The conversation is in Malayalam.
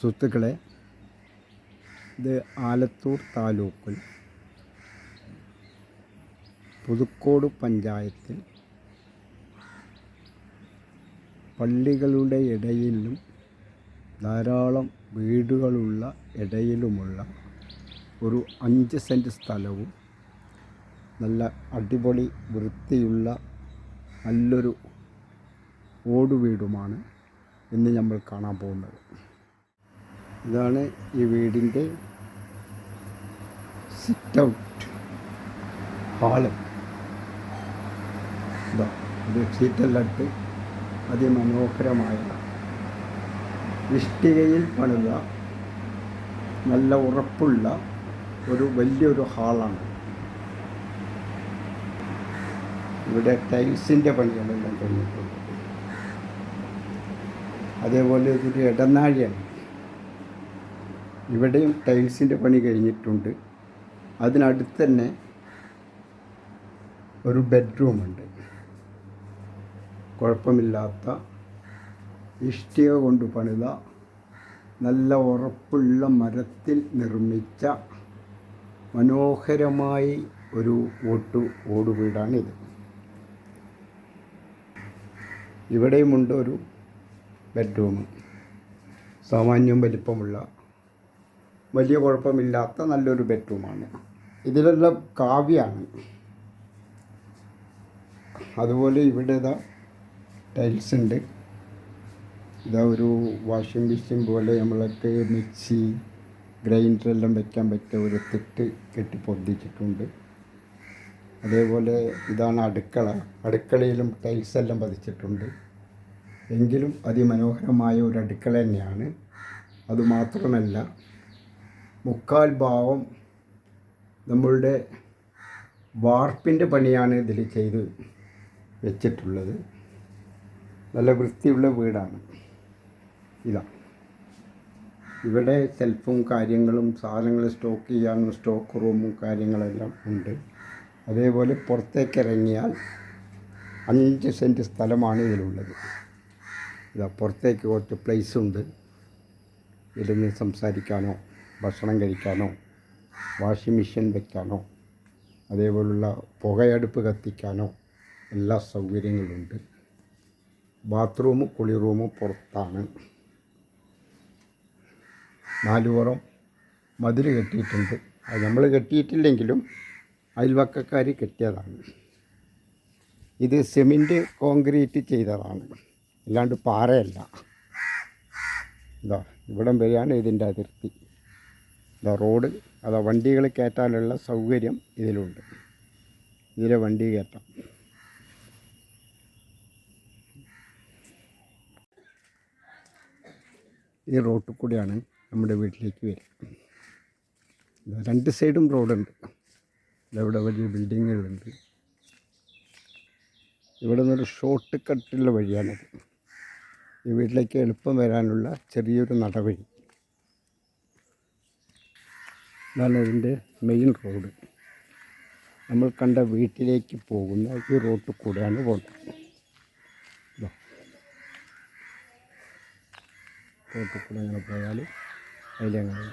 സുഹൃത്തുക്കളെ ഇത് ആലത്തൂർ താലൂക്കിൽ പുതുക്കോട് പഞ്ചായത്തിൽ പള്ളികളുടെ ഇടയിലും ധാരാളം വീടുകളുള്ള ഇടയിലുമുള്ള ഒരു അഞ്ച് സെന്റ് സ്ഥലവും നല്ല അടിപൊളി വൃത്തിയുള്ള നല്ലൊരു ഓടുവീടുമാണ് ഇന്ന് നമ്മൾ കാണാൻ പോകുന്നത്. ഇതാണ് ഈ വീടിന്റെ സിറ്റ് ഔട്ട് ഹാൾ ഇതാ ഇത് ഷീറ്റെല്ലാം ഇട്ട് അതിമനോഹരമായ ഇഷ്ടികയിൽ പണിത നല്ല ഉറപ്പുള്ള ഒരു വലിയൊരു ഹാളാണ്. ഇവിടെ ടൈൽസിന്റെ പണികളെല്ലാം കഴിഞ്ഞിട്ടുണ്ട് അതേപോലെ ഇതൊരു ഇടനാഴിയാണ്. ഇവിടെയും ടൈൽസിന്റെ പണി കഴിഞ്ഞിട്ടുണ്ട്. അതിനടുത്ത് തന്നെ ഒരു ബെഡ്റൂമുണ്ട്. കുഴപ്പമില്ലാത്ത ഇഷ്ടിക കൊണ്ട് പണിത നല്ല ഉറപ്പുള്ള മരത്തിൽ നിർമ്മിച്ച മനോഹരമായി ഒരു ഓട്ടു ഓടുവീടാണിത് ഇവിടെയുമുണ്ട് ഒരു ബെഡ്റൂം. സാമാന്യം വലിപ്പമുള്ള വലിയ കുഴപ്പമില്ലാത്ത നല്ലൊരു ബെഡ്റൂമാണ്. ഇതിലെല്ലാം കാവ്യാണ്. അതുപോലെ ഇവിടെ ഇതാ ടൈൽസ് ഉണ്ട്. ഇതാ ഒരു വാഷിംഗ് മെഷീൻ പോലെ നമ്മൾക്ക് മിക്സി ഗ്രൈൻഡറെല്ലാം വയ്ക്കാൻ പറ്റിയ ഒരു തിട്ട് കെട്ടി പൊന്തിച്ചിട്ടുണ്ട്. അതേപോലെ ഇതാണ് അടുക്കള. അടുക്കളയിലും ടൈൽസ് എല്ലാം പതിച്ചിട്ടുണ്ട്. എങ്കിലും അതിമനോഹരമായ ഒരു അടുക്കള തന്നെയാണ്. അതുമാത്രമല്ല മുക്കാൽ ഭാവം നമ്മളുടെ വാർപ്പിന്റെ പണിയാണ് ഇതിൽ ചെയ്ത് വെച്ചിട്ടുള്ളത്. നല്ല വൃത്തിയുള്ള വീടാണ്. ഇതാ. ഇവിടെ സെൽഫും കാര്യങ്ങളും സാധനങ്ങൾ സ്റ്റോക്ക് ചെയ്യാനും സ്റ്റോക്ക് റൂമും കാര്യങ്ങളെല്ലാം ഉണ്ട്. അതേപോലെ പുറത്തേക്ക് ഇറങ്ങിയാൽ അഞ്ച് സെന്റ് സ്ഥലമാണ് ഇതിലുള്ളത്. ഇതാ പുറത്തേക്ക് കുറച്ച് പ്ലേസ് ഉണ്ട്. ഇരുന്ന് സംസാരിക്കാനോ? ഭക്ഷണം കഴിക്കാനോ വാഷിംഗ് മെഷീൻ വയ്ക്കാനോ അതേപോലുള്ള പുകയടുപ്പ് കത്തിക്കാനോ എല്ലാ സൗകര്യങ്ങളുണ്ട്. ബാത്റൂമും കുളി റൂമും പുറത്താണ്. നാലുപുറം മതിൽ കെട്ടിയിട്ടുണ്ട്. അത് നമ്മൾ കെട്ടിയിട്ടില്ലെങ്കിലും അയൽവക്കക്കാർ കെട്ടിയതാണ്. ഇത് സിമെന്റ് കോൺക്രീറ്റ് ചെയ്തതാണ്. അല്ലാണ്ട് പാറയല്ല. ഇതാ ഇവിടം വരെയാണ് ഇതിന്റെ അതിർത്തി. റോഡ് അതാ വണ്ടികൾ കയറ്റാനുള്ള സൗകര്യം ഇതിലുണ്ട്. ഇതിലെ വണ്ടി കയറ്റാം. ഈ റോട്ടിൽ കൂടിയാണ് നമ്മുടെ വീട്ടിലേക്ക് വരിക. രണ്ട് സൈഡും റോഡുണ്ട്. ഇതവിടെ വലിയ ബിൽഡിങ്ങുകളുണ്ട്. ഇവിടെ നിന്നൊരു ഷോർട്ട് കട്ടുള്ള വഴിയാണിത്. ഈ വീട്ടിലേക്ക് എളുപ്പം വരാനുള്ള ചെറിയൊരു നടവഴി. ഇതാണ് ഇതിന്റെ മെയിൻ റോഡ് നമ്മൾ കണ്ട വീട്ടിലേക്ക് പോകുന്ന ഈ റോട്ടിൽ കൂടെയാണ് പോകുന്നത്. റോട്ടിൽ കൂടെ അങ്ങനെ പോയാൽ അതിലങ്ങനെ